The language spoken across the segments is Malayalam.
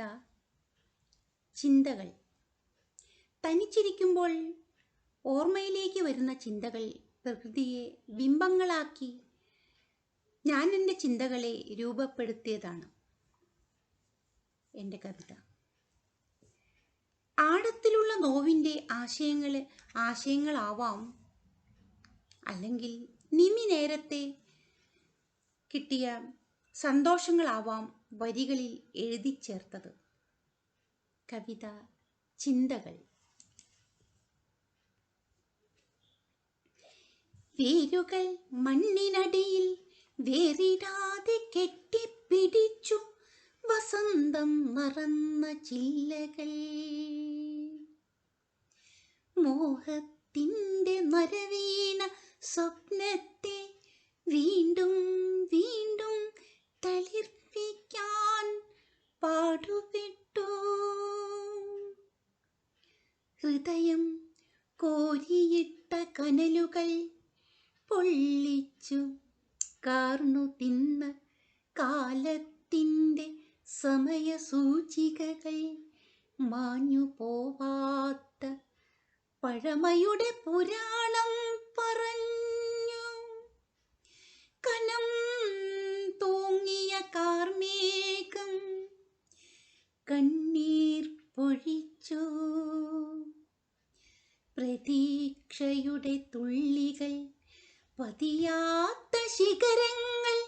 കവിത ചിന്തകൾ. തനിച്ചിരിക്കുമ്പോൾ ഓർമ്മയിലേക്ക് വരുന്ന ചിന്തകൾ പ്രകൃതിയെ ബിംബങ്ങളാക്കി ഞാൻ എന്റെ ചിന്തകളെ രൂപപ്പെടുത്തിയതാണ്. എന്റെ കവിത. ആഴത്തിലുള്ള നോവിന്റെ ആശയങ്ങൾ ആശയങ്ങളാവാം. അല്ലെങ്കിൽ നിമി നേരത്തെ കിട്ടിയ സന്തോഷങ്ങളാവാം വരികളിൽ എഴുതി ചേർത്തത് കവിത ചിന്തകൾ. വേരുകൾ മണ്ണിനടിയിൽ വേറിടാതെ കെട്ടിപ്പിടിച്ചു വസന്തം മറന്ന ചില്ലകൾ. മോഹത്തിന്റെ നരവീണ സ്വപ്നത്തെ വീണ്ടും വീണ്ടും തളിർപ്പിക്കാൻ പാടുവിട്ടു ഹൃദയം കോരിയിട്ട കനലുകൾ പൊള്ളിച്ചു. കാർന്നു തിന്ന കാലത്തിന്റെ സമയസൂചികകൾ മാഞ്ഞു പോവാത്ത പഴമയുടെ പുരാണം പറഞ്ഞു പ്രതീക്ഷയുടെ തുള്ളികൾ പതിയാത്ത ശിഖരങ്ങൾ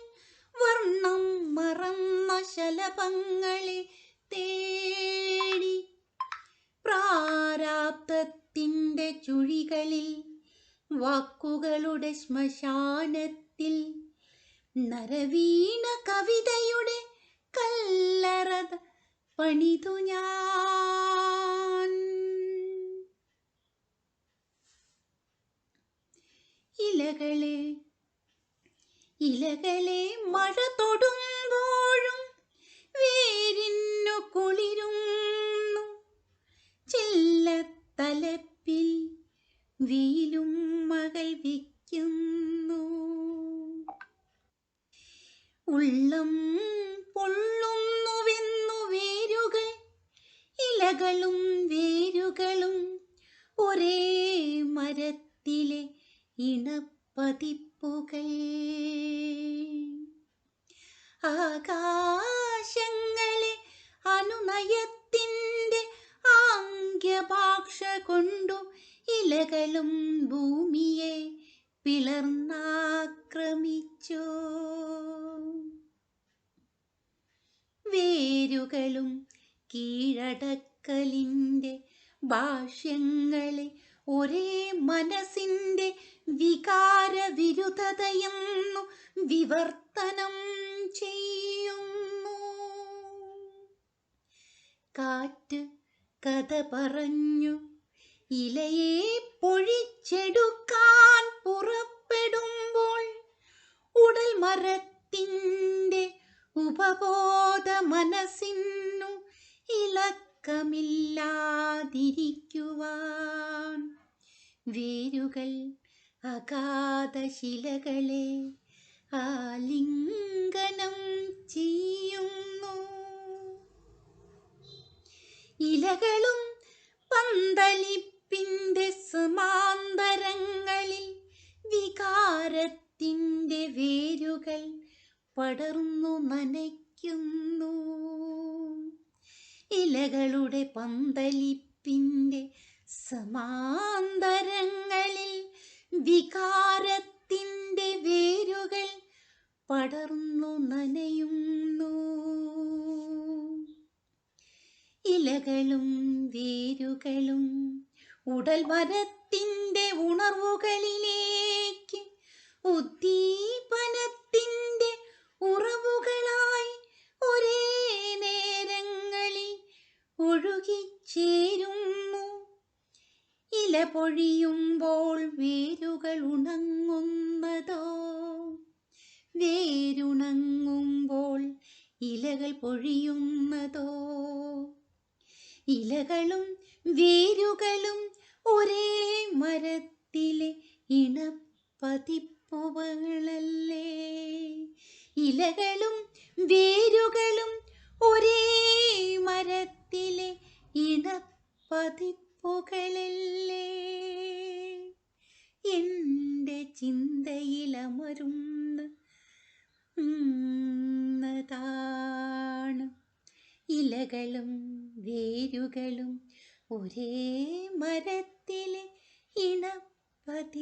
വർണം മറന്ന ശലഭങ്ങളെ തേടി. പ്രാരാബ്ദത്തിന്റെ ചുഴികളിൽ വാക്കുകളുടെ ശ്മശാനത്തിൽ നരവീണ കവിതയുടെ കല്ലറത പണിതു ഞാൻ. ഇലകളെ ഇലകളെ മഴ തൊടുമ്പോഴും വേരിന്നു കുളിരുന്നു. ചെല്ലത്തലപ്പിൽ വെയിലും മകൾ വിക്കുന്നു ഉള്ളം പൊള്ളുന്നുവെന്നു വേരുകൾ ഇലകളും വേരുകളും ഒരേ മരത്തിലെ ഇണപ്പതിപ്പുകൾ ആകാശങ്ങളെ അനുനയത്തിന്റെ ആംഗ്യഭാഷ കൊണ്ടു ഇലകളും ഭൂമിയെ പിളർന്നാക്രമിച്ചു. വേരുകളും കീഴടക്കലിന്റെ ഭാഷ്യങ്ങളെ ഒരേ മനസ്സിന്റെ വികാര വിരുദ്ധതയെന്നു വിവർത്തനം ചെയ്യുന്നു. കാറ്റ് കഥ പറഞ്ഞു ഇലയെ പൊഴിച്ചെടുക്കാൻ പുറപ്പെടുമ്പോൾ ഉടൽ മരത്തിന്റെ ഉപബോധ മനസ്സിനു ഇളക്കമില്ലാതിരിക്കുവാൻ വേരുകൾ അഗാധശിലകളെ ആലിംഗനം ചെയ്യുന്നു. ഇലകളും പന്തലിപ്പിന്റെ സമാന്തരങ്ങളിൽ വികാരത്തിന്റെ വേരുകൾ പടർന്നു നനയ്ക്കുന്നു. ഇലകളുടെ പന്തലിപ്പിന്റെ സമാന്തരങ്ങളിൽ വികാരത്തിന്റെ വേരുകൾ പടർന്നു നനയുന്നു. ഇലകളും വേരുകളും ഉടൽ മരത്തിന്റെ ഉണർവുകളിലേക്ക് ഉദ്ദീപനത്തിന്റെ ഉറവുകളായി പൊഴിയുമ്പോൾ വേരുകൾ ഉണങ്ങുന്നതോ? വേരുണങ്ങുമ്പോൾ ഇലകൾ പൊഴിയുന്നതോ? ഇലകളും വേരുകളും ഒരേ മരത്തിലെ ഇണപ്പതിപ്പുകളല്ലേ ഇലകളും വേരുകളും ഒരേ മര പതിപ്പുകളല്ലേ എന്റെ ചിന്തയിലമരുന്ന താണ് ഇലകളും വേരുകളും ഒരേ മരത്തിലെ ഇണപ്പതിപ്പുകളല്ലേ.